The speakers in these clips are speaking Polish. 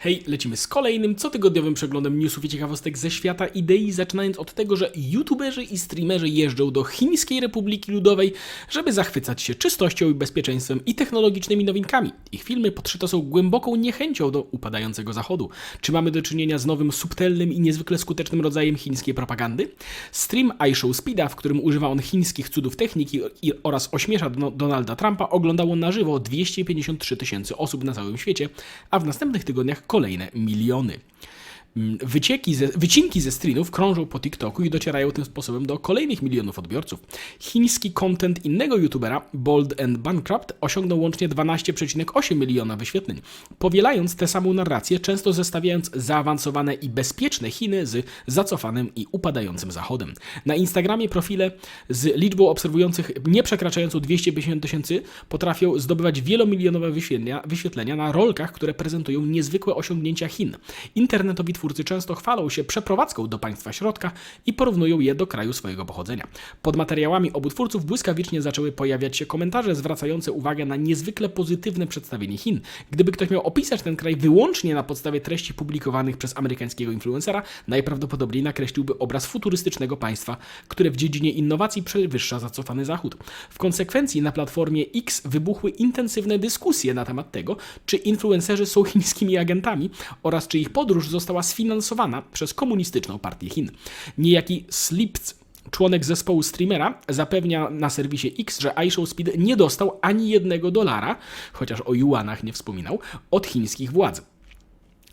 Hej, lecimy z kolejnym cotygodniowym przeglądem newsów i ciekawostek ze świata idei, zaczynając od tego, że youtuberzy i streamerzy jeżdżą do Chińskiej Republiki Ludowej, żeby zachwycać się czystością i bezpieczeństwem i technologicznymi nowinkami. Ich filmy podszyte są głęboką niechęcią do upadającego zachodu. Czy mamy do czynienia z nowym, subtelnym i niezwykle skutecznym rodzajem chińskiej propagandy? Stream iShow Speeda, w którym używa on chińskich cudów techniki oraz ośmiesza Don- Donalda Trumpa, oglądało na żywo 253 tysięcy osób na całym świecie, a w następnych tygodniach kolejne miliony. Mm, Wycieki ze, wycinki ze streamów krążą po TikToku i docierają tym sposobem do kolejnych milionów odbiorców. Chiński content innego youtubera, Bold and Bankrupt, osiągnął łącznie 12,8 miliona wyświetleń, powielając tę samą narrację, często zestawiając zaawansowane i bezpieczne Chiny z zacofanym i upadającym Zachodem. Na Instagramie profile z liczbą obserwujących nie przekraczającą 250 tysięcy potrafią zdobywać wielomilionowe wyświetlenia, wyświetlenia na rolkach, które prezentują niezwykłe osiągnięcia Chin. Internetowi twórcy często chwalą się przeprowadzką do państwa środka i porównują je do kraju swojego pochodzenia. Pod materiałami obu twórców błyskawicznie zaczęły pojawiać się komentarze zwracające uwagę na niezwykle pozytywne przedstawienie Chin. Gdyby ktoś miał opisać ten kraj wyłącznie na podstawie treści publikowanych przez amerykańskiego influencera, najprawdopodobniej nakreśliłby obraz futurystycznego państwa, które w dziedzinie innowacji przewyższa zacofany Zachód. W konsekwencji na platformie X wybuchły intensywne dyskusje na temat tego, czy influencerzy są chińskimi agentami oraz czy ich podróż została sfinansowana przez komunistyczną partię Chin. Niejaki Slipc Członek zespołu streamera zapewnia na serwisie X, że iShow Speed nie dostał ani jednego dolara, chociaż o juanach nie wspominał, od chińskich władz.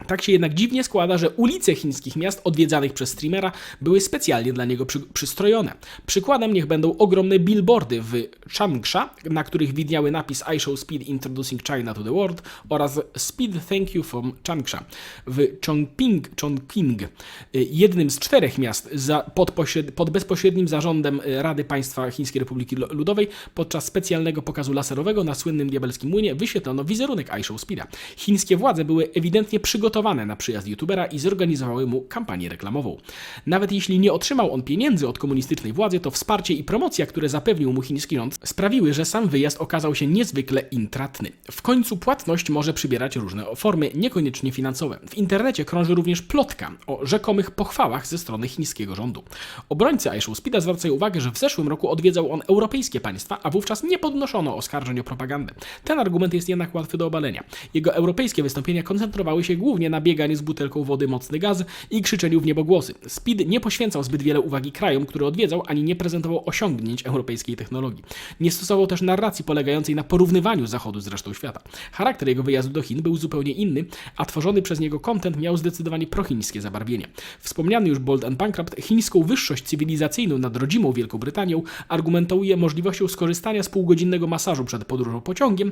Tak się jednak dziwnie składa, że ulice chińskich miast odwiedzanych przez streamera były specjalnie dla niego przy, przystrojone. Przykładem niech będą ogromne billboardy w Changsha, na których widniały napis I show speed introducing China to the world oraz Speed thank you from Changsha. W Chongqing, Chongqing y, jednym z czterech miast za, pod, pod bezpośrednim zarządem y, Rady Państwa Chińskiej Republiki Lu- Ludowej podczas specjalnego pokazu laserowego na słynnym diabelskim młynie wyświetlono wizerunek I show speeda. Chińskie władze były ewidentnie przygotowane na przyjazd youtubera i zorganizowały mu kampanię reklamową. Nawet jeśli nie otrzymał on pieniędzy od komunistycznej władzy, to wsparcie i promocja, które zapewnił mu chiński rząd, sprawiły, że sam wyjazd okazał się niezwykle intratny. W końcu płatność może przybierać różne formy, niekoniecznie finansowe. W internecie krąży również plotka o rzekomych pochwałach ze strony chińskiego rządu. Obrońcy iShow Speeda zwracają uwagę, że w zeszłym roku odwiedzał on europejskie państwa, a wówczas nie podnoszono oskarżeń o propagandę. Ten argument jest jednak łatwy do obalenia. Jego europejskie wystąpienia koncentrowały się głównie na bieganiu z butelką wody mocny gaz i krzyczeniu w niebogłosy. Speed nie poświęcał zbyt wiele uwagi krajom, które odwiedzał, ani nie prezentował osiągnięć europejskiej technologii. Nie stosował też narracji polegającej na porównywaniu Zachodu z resztą świata. Charakter jego wyjazdu do Chin był zupełnie inny, a tworzony przez niego content miał zdecydowanie prochińskie zabarwienie. Wspomniany już Bold and Bankrupt chińską wyższość cywilizacyjną nad rodzimą Wielką Brytanią argumentuje możliwością skorzystania z półgodzinnego masażu przed podróżą pociągiem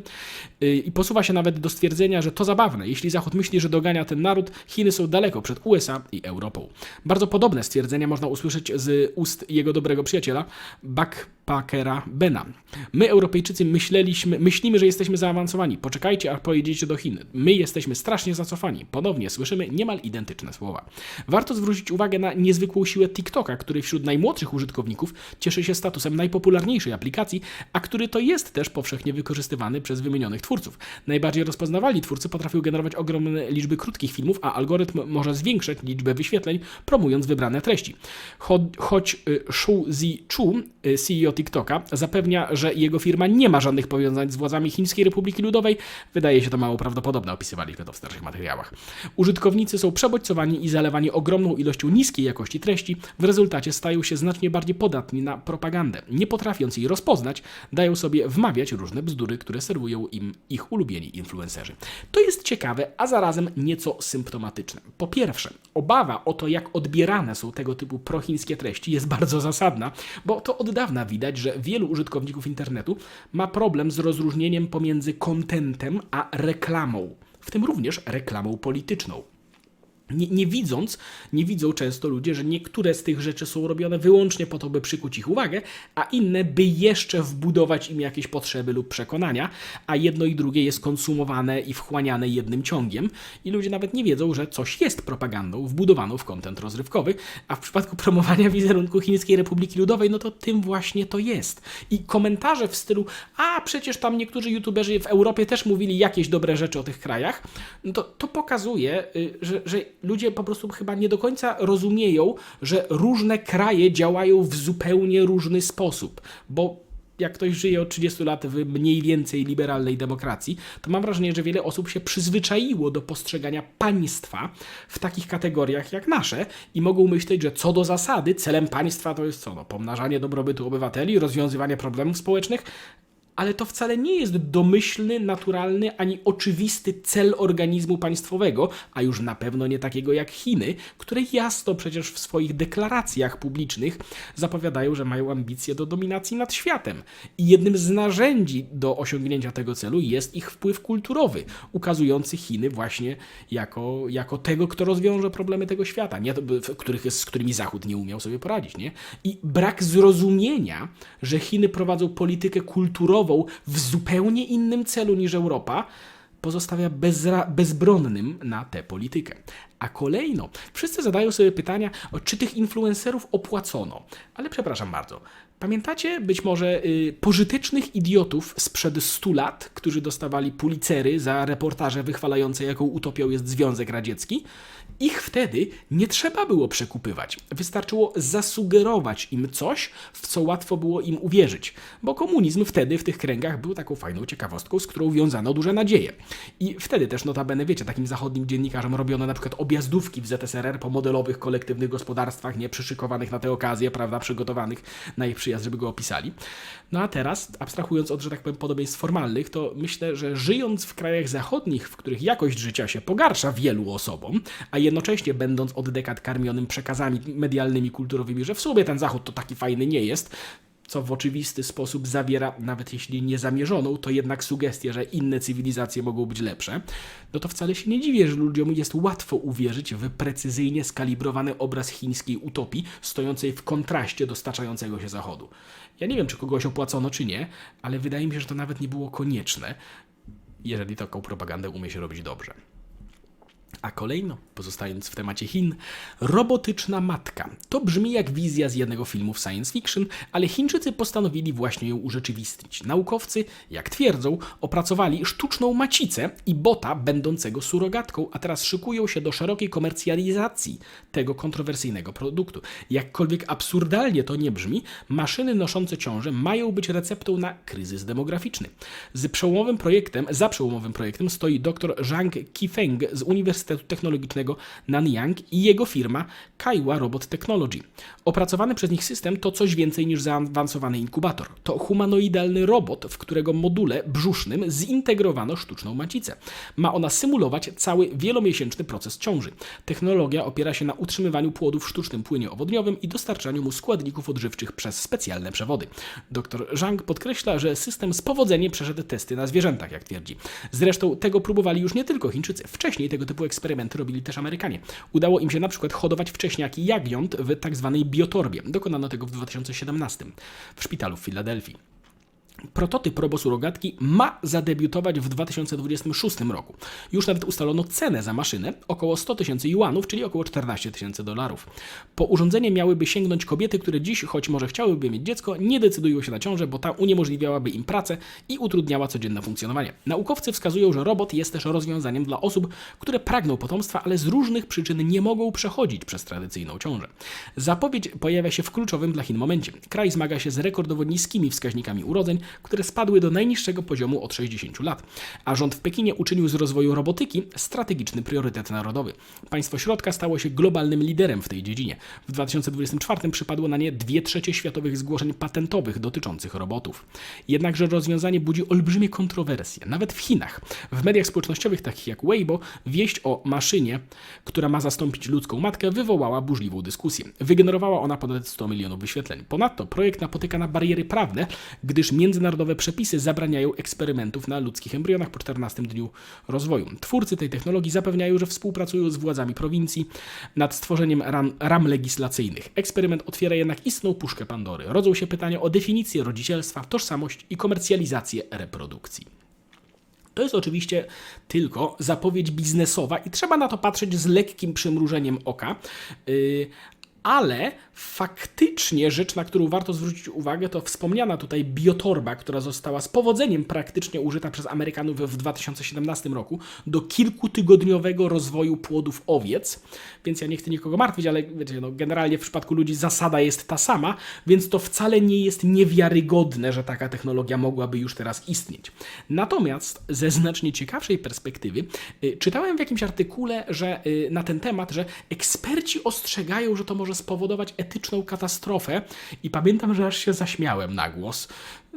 yy, i posuwa się nawet do stwierdzenia, że to zabawne. Jeśli Zachód myśli, że dogania ten naród, Chiny są daleko przed USA i Europą. Bardzo podobne stwierdzenia można usłyszeć z ust jego dobrego przyjaciela, backpackera Bena. My, Europejczycy, myśleliśmy, myślimy, że jesteśmy zaawansowani. Poczekajcie, aż pojedziecie do Chin. My jesteśmy strasznie zacofani. Ponownie słyszymy niemal identyczne słowa. Warto zwrócić uwagę na niezwykłą siłę TikToka, który wśród najmłodszych użytkowników cieszy się statusem najpopularniejszej aplikacji, a który to jest też powszechnie wykorzystywany przez wymienionych twórców. Najbardziej rozpoznawalni twórcy potrafią generować ogromne liczby krótkich filmów, a algorytm może zwiększać liczbę wyświetleń, promując wybrane treści. Cho- choć y, Shu Zi Chu, y, CEO TikToka, zapewnia, że jego firma nie ma żadnych powiązań z władzami Chińskiej Republiki Ludowej, wydaje się to mało prawdopodobne, opisywaliśmy to w starszych materiałach. Użytkownicy są przebodźcowani i zalewani ogromną ilością niskiej jakości treści, w rezultacie stają się znacznie bardziej podatni na propagandę. Nie potrafiąc jej rozpoznać, dają sobie wmawiać różne bzdury, które serwują im ich ulubieni influencerzy. To jest ciekawe, a zarazem nieco symptomatyczne. Po pierwsze, obawa o to, jak odbierane są tego typu prochińskie treści jest bardzo zasadna, bo to od dawna widać, że wielu użytkowników internetu ma problem z rozróżnieniem pomiędzy kontentem a reklamą, w tym również reklamą polityczną. Nie, nie widząc, nie widzą często ludzie, że niektóre z tych rzeczy są robione wyłącznie po to, by przykuć ich uwagę, a inne, by jeszcze wbudować im jakieś potrzeby lub przekonania, a jedno i drugie jest konsumowane i wchłaniane jednym ciągiem i ludzie nawet nie wiedzą, że coś jest propagandą wbudowaną w kontent rozrywkowy, a w przypadku promowania wizerunku Chińskiej Republiki Ludowej, no to tym właśnie to jest. I komentarze w stylu, a przecież tam niektórzy youtuberzy w Europie też mówili jakieś dobre rzeczy o tych krajach, no to, to pokazuje, y, że, że ludzie po prostu chyba nie do końca rozumieją, że różne kraje działają w zupełnie różny sposób, bo jak ktoś żyje od 30 lat w mniej więcej liberalnej demokracji, to mam wrażenie, że wiele osób się przyzwyczaiło do postrzegania państwa w takich kategoriach jak nasze i mogą myśleć, że co do zasady celem państwa to jest co? No, pomnażanie dobrobytu obywateli, rozwiązywanie problemów społecznych, ale to wcale nie jest domyślny, naturalny ani oczywisty cel organizmu państwowego, a już na pewno nie takiego jak Chiny, które jasno przecież w swoich deklaracjach publicznych zapowiadają, że mają ambicje do dominacji nad światem. I jednym z narzędzi do osiągnięcia tego celu jest ich wpływ kulturowy, ukazujący Chiny właśnie jako, jako tego, kto rozwiąże problemy tego świata, nie, których, z którymi Zachód nie umiał sobie poradzić. Nie? I brak zrozumienia, że Chiny prowadzą politykę kulturową, w zupełnie innym celu niż Europa, pozostawia bezra- bezbronnym na tę politykę. A kolejno, wszyscy zadają sobie pytania, czy tych influencerów opłacono. Ale przepraszam bardzo. Pamiętacie być może y, pożytecznych idiotów sprzed 100 lat, którzy dostawali pulicery za reportaże wychwalające, jaką utopią jest Związek Radziecki? Ich wtedy nie trzeba było przekupywać. Wystarczyło zasugerować im coś, w co łatwo było im uwierzyć, bo komunizm wtedy w tych kręgach był taką fajną ciekawostką, z którą wiązano duże nadzieje. I wtedy też notabene, wiecie, takim zachodnim dziennikarzom robiono na przykład objazdówki w ZSRR po modelowych, kolektywnych gospodarstwach, nie przyszykowanych na tę okazję, prawda, przygotowanych na ich przyjazd, żeby go opisali. No a teraz, abstrahując od, że tak powiem, podobieństw formalnych, to myślę, że żyjąc w krajach zachodnich, w których jakość życia się pogarsza wielu osobom, a jednocześnie będąc od dekad karmionym przekazami medialnymi, kulturowymi, że w sumie ten Zachód to taki fajny nie jest, co w oczywisty sposób zawiera, nawet jeśli niezamierzoną, to jednak sugestię, że inne cywilizacje mogą być lepsze, no to wcale się nie dziwię, że ludziom jest łatwo uwierzyć w precyzyjnie skalibrowany obraz chińskiej utopii, stojącej w kontraście do staczającego się Zachodu. Ja nie wiem, czy kogoś opłacono, czy nie, ale wydaje mi się, że to nawet nie było konieczne, jeżeli taką propagandę umie się robić dobrze. A kolejno, pozostając w temacie Chin, robotyczna matka. To brzmi jak wizja z jednego filmu w science fiction, ale Chińczycy postanowili właśnie ją urzeczywistnić. Naukowcy, jak twierdzą, opracowali sztuczną macicę i bota będącego surogatką, a teraz szykują się do szerokiej komercjalizacji tego kontrowersyjnego produktu. Jakkolwiek absurdalnie to nie brzmi, maszyny noszące ciążę mają być receptą na kryzys demograficzny. Z przełomowym projektem, za przełomowym projektem stoi dr Zhang Qifeng z Uniwersytetu Technologicznego Nanyang i jego firma Kaiwa Robot Technology. Opracowany przez nich system to coś więcej niż zaawansowany inkubator. To humanoidalny robot, w którego module brzusznym zintegrowano sztuczną macicę. Ma ona symulować cały wielomiesięczny proces ciąży. Technologia opiera się na utrzymywaniu płodu w sztucznym płynie owodniowym i dostarczaniu mu składników odżywczych przez specjalne przewody. Dr Zhang podkreśla, że system z powodzeniem przeszedł testy na zwierzętach, jak twierdzi. Zresztą tego próbowali już nie tylko Chińczycy. Wcześniej tego typu eksperymenty robili też Amerykanie. Udało im się na przykład hodować wcześniaki jagniąt w tak zwanej biotorbie. Dokonano tego w 2017 w szpitalu w Filadelfii. Prototyp robosurogatki ma zadebiutować w 2026 roku. Już nawet ustalono cenę za maszynę około 100 tysięcy juanów, czyli około 14 tysięcy dolarów. Po urządzenie miałyby sięgnąć kobiety, które dziś, choć może chciałyby mieć dziecko, nie decydują się na ciążę, bo ta uniemożliwiałaby im pracę i utrudniała codzienne funkcjonowanie. Naukowcy wskazują, że robot jest też rozwiązaniem dla osób, które pragną potomstwa, ale z różnych przyczyn nie mogą przechodzić przez tradycyjną ciążę. Zapowiedź pojawia się w kluczowym dla Chin momencie. Kraj zmaga się z rekordowo niskimi wskaźnikami urodzeń, które spadły do najniższego poziomu od 60 lat. A rząd w Pekinie uczynił z rozwoju robotyki strategiczny priorytet narodowy. Państwo środka stało się globalnym liderem w tej dziedzinie. W 2024 przypadło na nie 2 trzecie światowych zgłoszeń patentowych dotyczących robotów. Jednakże rozwiązanie budzi olbrzymie kontrowersje, nawet w Chinach. W mediach społecznościowych takich jak Weibo wieść o maszynie, która ma zastąpić ludzką matkę, wywołała burzliwą dyskusję. Wygenerowała ona ponad 100 milionów wyświetleń. Ponadto projekt napotyka na bariery prawne, gdyż między międzynarodowe przepisy zabraniają eksperymentów na ludzkich embrionach po 14 dniu rozwoju. Twórcy tej technologii zapewniają, że współpracują z władzami prowincji nad stworzeniem ram, ram legislacyjnych. Eksperyment otwiera jednak istną puszkę Pandory. Rodzą się pytania o definicję rodzicielstwa, tożsamość i komercjalizację reprodukcji. To jest oczywiście tylko zapowiedź biznesowa i trzeba na to patrzeć z lekkim przymrużeniem oka. Ale faktycznie rzecz, na którą warto zwrócić uwagę, to wspomniana tutaj biotorba, która została z powodzeniem praktycznie użyta przez Amerykanów w 2017 roku do kilkutygodniowego rozwoju płodów owiec. Więc ja nie chcę nikogo martwić, ale wiecie, no, generalnie w przypadku ludzi zasada jest ta sama, więc to wcale nie jest niewiarygodne, że taka technologia mogłaby już teraz istnieć. Natomiast ze znacznie ciekawszej perspektywy y, czytałem w jakimś artykule, że y, na ten temat, że eksperci ostrzegają, że to może spowodować etyczną katastrofę i pamiętam, że aż się zaśmiałem na głos.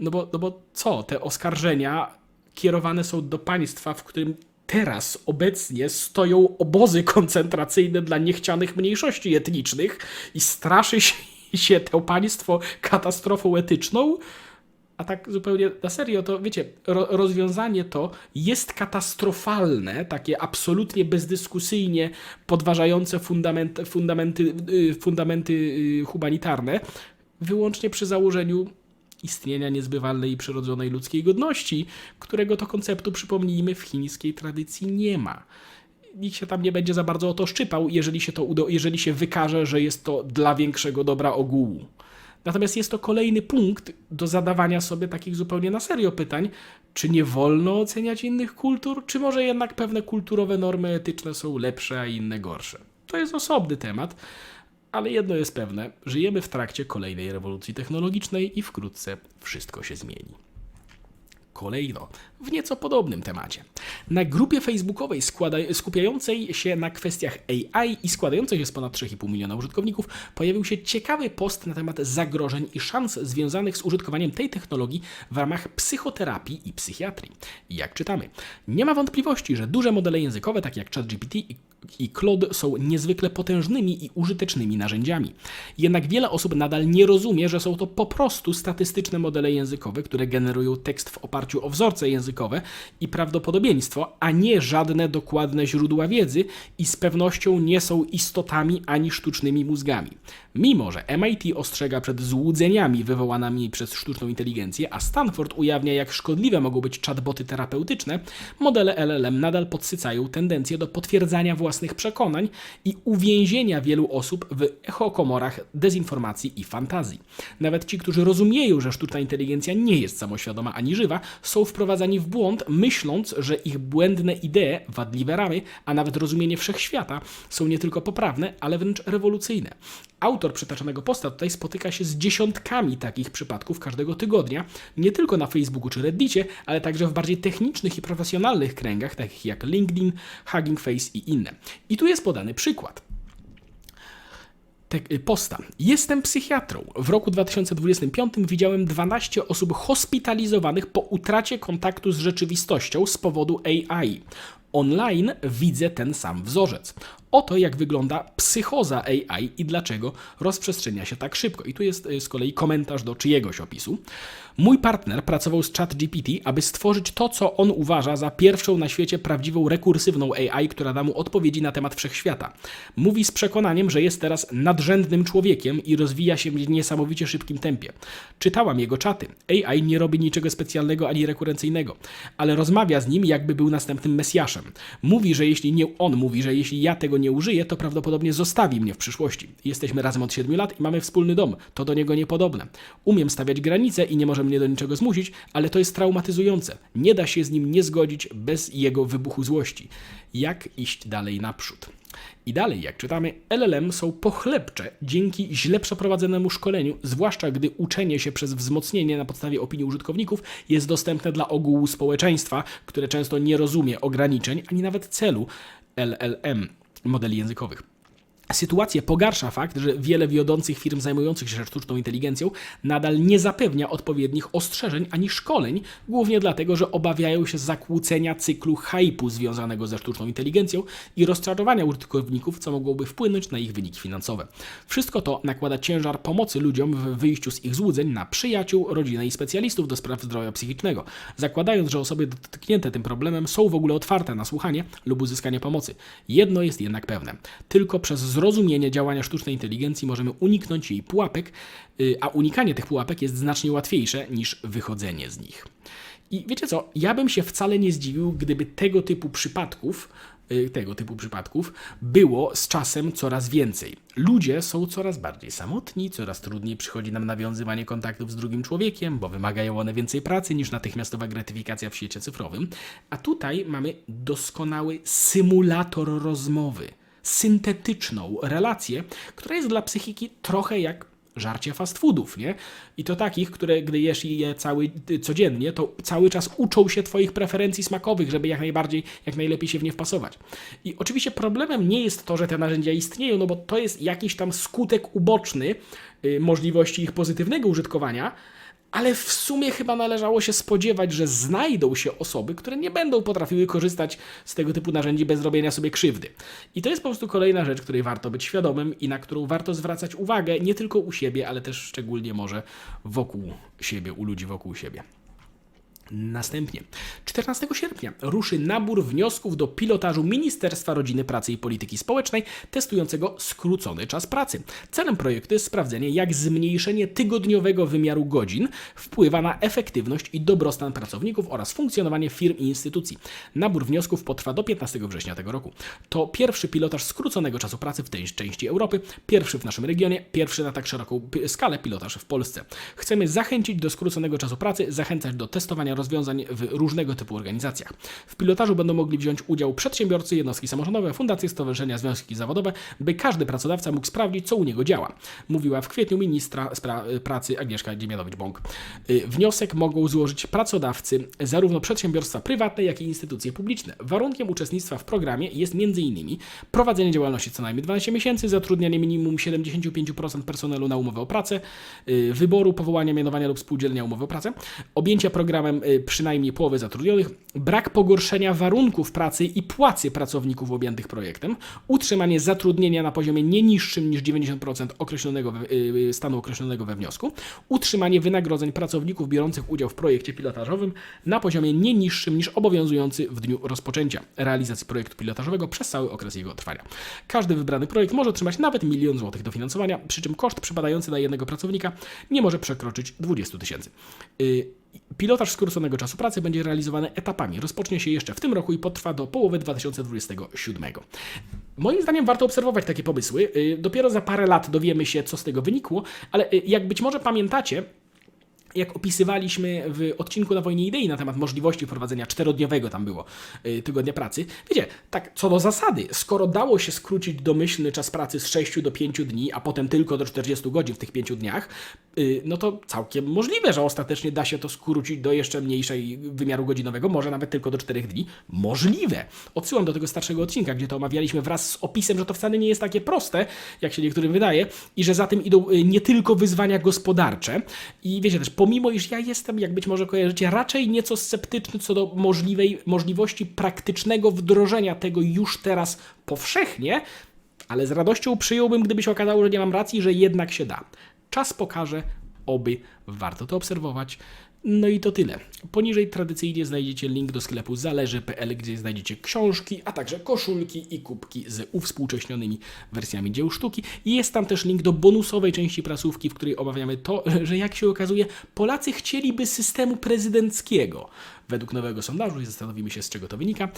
No bo, no bo co, te oskarżenia kierowane są do państwa, w którym teraz obecnie stoją obozy koncentracyjne dla niechcianych mniejszości etnicznych i straszy się, się to państwo katastrofą etyczną. A tak zupełnie na serio, to wiecie, ro, rozwiązanie to jest katastrofalne, takie absolutnie bezdyskusyjnie podważające fundament, fundamenty, y, fundamenty y, humanitarne, wyłącznie przy założeniu istnienia niezbywalnej i przyrodzonej ludzkiej godności, którego to konceptu, przypomnijmy, w chińskiej tradycji nie ma. Nikt się tam nie będzie za bardzo o to szczypał, jeżeli się, to jeżeli się wykaże, że jest to dla większego dobra ogółu. Natomiast jest to kolejny punkt do zadawania sobie takich zupełnie na serio pytań, czy nie wolno oceniać innych kultur, czy może jednak pewne kulturowe normy etyczne są lepsze, a inne gorsze. To jest osobny temat, ale jedno jest pewne: żyjemy w trakcie kolejnej rewolucji technologicznej i wkrótce wszystko się zmieni. Kolejno, w nieco podobnym temacie. Na grupie facebookowej skupiającej się na kwestiach AI i składającej się z ponad 3,5 miliona użytkowników pojawił się ciekawy post na temat zagrożeń i szans związanych z użytkowaniem tej technologii w ramach psychoterapii i psychiatrii. Jak czytamy, nie ma wątpliwości, że duże modele językowe, takie jak ChatGPT i Claude są niezwykle potężnymi i użytecznymi narzędziami. Jednak wiele osób nadal nie rozumie, że są to po prostu statystyczne modele językowe, które generują tekst w oparciu o wzorce językowe i prawdopodobieństwo, a nie żadne dokładne źródła wiedzy i z pewnością nie są istotami ani sztucznymi mózgami. Mimo, że MIT ostrzega przed złudzeniami wywołanymi przez sztuczną inteligencję, a Stanford ujawnia, jak szkodliwe mogą być chatboty terapeutyczne, modele LLM nadal podsycają tendencję do potwierdzania własnych przekonań i uwięzienia wielu osób w echokomorach dezinformacji i fantazji. Nawet ci, którzy rozumieją, że sztuczna inteligencja nie jest samoświadoma ani żywa, są wprowadzani w błąd, myśląc, że ich błędne idee, wadliwe ramy, a nawet rozumienie wszechświata są nie tylko poprawne, ale wręcz rewolucyjne. Autor przytaczanego posta tutaj spotyka się z dziesiątkami takich przypadków każdego tygodnia, nie tylko na Facebooku czy Reddicie, ale także w bardziej technicznych i profesjonalnych kręgach, takich jak LinkedIn, Hugging Face i inne. I tu jest podany przykład te, posta. Jestem psychiatrą. W roku 2025 widziałem 12 osób hospitalizowanych po utracie kontaktu z rzeczywistością z powodu AI. Online widzę ten sam wzorzec. Oto jak wygląda psychoza AI i dlaczego rozprzestrzenia się tak szybko. I tu jest y, z kolei komentarz do czyjegoś opisu. Mój partner pracował z ChatGPT, aby stworzyć to, co on uważa za pierwszą na świecie prawdziwą rekursywną AI, która da mu odpowiedzi na temat wszechświata. Mówi z przekonaniem, że jest teraz nadrzędnym człowiekiem i rozwija się w niesamowicie szybkim tempie. Czytałam jego czaty. AI nie robi niczego specjalnego ani rekurencyjnego, ale rozmawia z nim, jakby był następnym Mesjaszem. Mówi, że jeśli nie on mówi, że jeśli ja tego nie użyję, to prawdopodobnie zostawi mnie w przyszłości. Jesteśmy razem od 7 lat i mamy wspólny dom. To do niego niepodobne. Umiem stawiać granice i nie może mnie do niczego zmusić, ale to jest traumatyzujące. Nie da się z nim nie zgodzić bez jego wybuchu złości. Jak iść dalej naprzód? I dalej, jak czytamy, LLM są pochlebcze dzięki źle przeprowadzonemu szkoleniu, zwłaszcza gdy uczenie się przez wzmocnienie na podstawie opinii użytkowników jest dostępne dla ogółu społeczeństwa, które często nie rozumie ograniczeń ani nawet celu LLM modeli językowych. Sytuację pogarsza fakt, że wiele wiodących firm zajmujących się sztuczną inteligencją nadal nie zapewnia odpowiednich ostrzeżeń ani szkoleń, głównie dlatego, że obawiają się zakłócenia cyklu hypu związanego ze sztuczną inteligencją i rozczarowania użytkowników, co mogłoby wpłynąć na ich wyniki finansowe. Wszystko to nakłada ciężar pomocy ludziom w wyjściu z ich złudzeń na przyjaciół, rodzinę i specjalistów do spraw zdrowia psychicznego, zakładając, że osoby dotknięte tym problemem są w ogóle otwarte na słuchanie lub uzyskanie pomocy. Jedno jest jednak pewne: tylko przez zrozumienie działania sztucznej inteligencji możemy uniknąć jej pułapek, y, a unikanie tych pułapek jest znacznie łatwiejsze niż wychodzenie z nich. I wiecie co, ja bym się wcale nie zdziwił, gdyby tego typu przypadków, y, tego typu przypadków było z czasem coraz więcej. Ludzie są coraz bardziej samotni, coraz trudniej przychodzi nam nawiązywanie kontaktów z drugim człowiekiem, bo wymagają one więcej pracy niż natychmiastowa gratyfikacja w świecie cyfrowym. A tutaj mamy doskonały symulator rozmowy syntetyczną relację, która jest dla psychiki trochę jak żarcie fast foodów, nie? I to takich, które gdy jesz je cały, codziennie, to cały czas uczą się Twoich preferencji smakowych, żeby jak najbardziej, jak najlepiej się w nie wpasować. I oczywiście problemem nie jest to, że te narzędzia istnieją, no bo to jest jakiś tam skutek uboczny y, możliwości ich pozytywnego użytkowania, ale w sumie chyba należało się spodziewać, że znajdą się osoby, które nie będą potrafiły korzystać z tego typu narzędzi bez robienia sobie krzywdy. I to jest po prostu kolejna rzecz, której warto być świadomym i na którą warto zwracać uwagę nie tylko u siebie, ale też szczególnie może wokół siebie, u ludzi wokół siebie. Następnie 14 sierpnia ruszy nabór wniosków do pilotażu Ministerstwa Rodziny, Pracy i Polityki Społecznej testującego skrócony czas pracy. Celem projektu jest sprawdzenie, jak zmniejszenie tygodniowego wymiaru godzin wpływa na efektywność i dobrostan pracowników oraz funkcjonowanie firm i instytucji. Nabór wniosków potrwa do 15 września tego roku. To pierwszy pilotaż skróconego czasu pracy w tej części Europy, pierwszy w naszym regionie, pierwszy na tak szeroką skalę pilotaż w Polsce. Chcemy zachęcić do skróconego czasu pracy, zachęcać do testowania rozwiązań w różnego typu organizacjach. W pilotażu będą mogli wziąć udział przedsiębiorcy, jednostki samorządowe, fundacje, stowarzyszenia, związki zawodowe, by każdy pracodawca mógł sprawdzić, co u niego działa. Mówiła w kwietniu ministra pracy Agnieszka Dziemianowicz-Bąk. Y, wniosek mogą złożyć pracodawcy, zarówno przedsiębiorstwa prywatne, jak i instytucje publiczne. Warunkiem uczestnictwa w programie jest m.in. prowadzenie działalności co najmniej 12 miesięcy, zatrudnianie minimum 75% personelu na umowę o pracę, y, wyboru, powołania, mianowania lub spółdzielenia umowy o pracę, objęcia programem przynajmniej połowy zatrudnionych, brak pogorszenia warunków pracy i płacy pracowników objętych projektem, utrzymanie zatrudnienia na poziomie nie niższym niż 90% określonego we, y, stanu określonego we wniosku, utrzymanie wynagrodzeń pracowników biorących udział w projekcie pilotażowym na poziomie nie niższym niż obowiązujący w dniu rozpoczęcia realizacji projektu pilotażowego przez cały okres jego trwania. Każdy wybrany projekt może otrzymać nawet milion złotych dofinansowania, przy czym koszt przypadający na jednego pracownika nie może przekroczyć 20 tysięcy. Pilotaż skróconego czasu pracy będzie realizowany etapami. Rozpocznie się jeszcze w tym roku i potrwa do połowy 2027. Moim zdaniem warto obserwować takie pomysły. Y, Dopiero za parę lat dowiemy się, co z tego wynikło, ale y, jak być może pamiętacie, jak opisywaliśmy w odcinku na Wojnie Idei na temat możliwości wprowadzenia czterodniowego tam było y, tygodnia pracy, wiecie, tak co do zasady, skoro dało się skrócić domyślny czas pracy z 6 do 5 dni, a potem tylko do 40 godzin w tych 5 dniach, y, no to całkiem możliwe, że ostatecznie da się to skrócić do jeszcze mniejszej wymiaru godzinowego, może nawet tylko do 4 dni. Możliwe. Odsyłam do tego starszego odcinka, gdzie to omawialiśmy wraz z opisem, że to wcale nie jest takie proste, jak się niektórym wydaje, i że za tym idą y, nie tylko wyzwania gospodarcze. I wiecie też, pomimo iż ja jestem, jak być może kojarzycie, raczej nieco sceptyczny co do możliwej, możliwości praktycznego wdrożenia tego już teraz powszechnie, ale z radością przyjąłbym, gdyby się okazało, że nie mam racji, że jednak się da. Czas pokaże, oby warto to obserwować. No i to tyle. Poniżej tradycyjnie znajdziecie link do sklepu zależy.pl, gdzie znajdziecie książki, a także koszulki i kubki z uwspółcześnionymi wersjami dzieł sztuki. Jest tam też link do bonusowej części prasówki, w której omawiamy to, że jak się okazuje, Polacy chcieliby systemu prezydenckiego według nowego sondażu i zastanowimy się, z czego to wynika.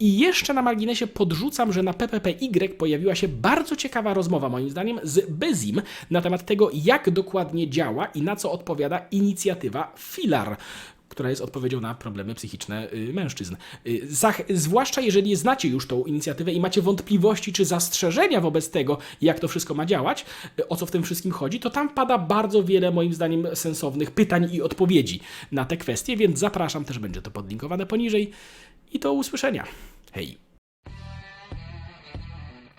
I jeszcze na marginesie podrzucam, że na PPPY pojawiła się bardzo ciekawa rozmowa, moim zdaniem, z Bezim na temat tego, jak dokładnie działa i na co odpowiada inicjatywa Która jest odpowiedzią na problemy psychiczne y, mężczyzn. Y, zach zwłaszcza jeżeli znacie już tą inicjatywę i macie wątpliwości czy zastrzeżenia wobec tego, jak to wszystko ma działać, y, o co w tym wszystkim chodzi, to tam pada bardzo wiele, moim zdaniem, sensownych pytań i odpowiedzi na te kwestie, więc zapraszam, też będzie to podlinkowane poniżej i do usłyszenia. Hej!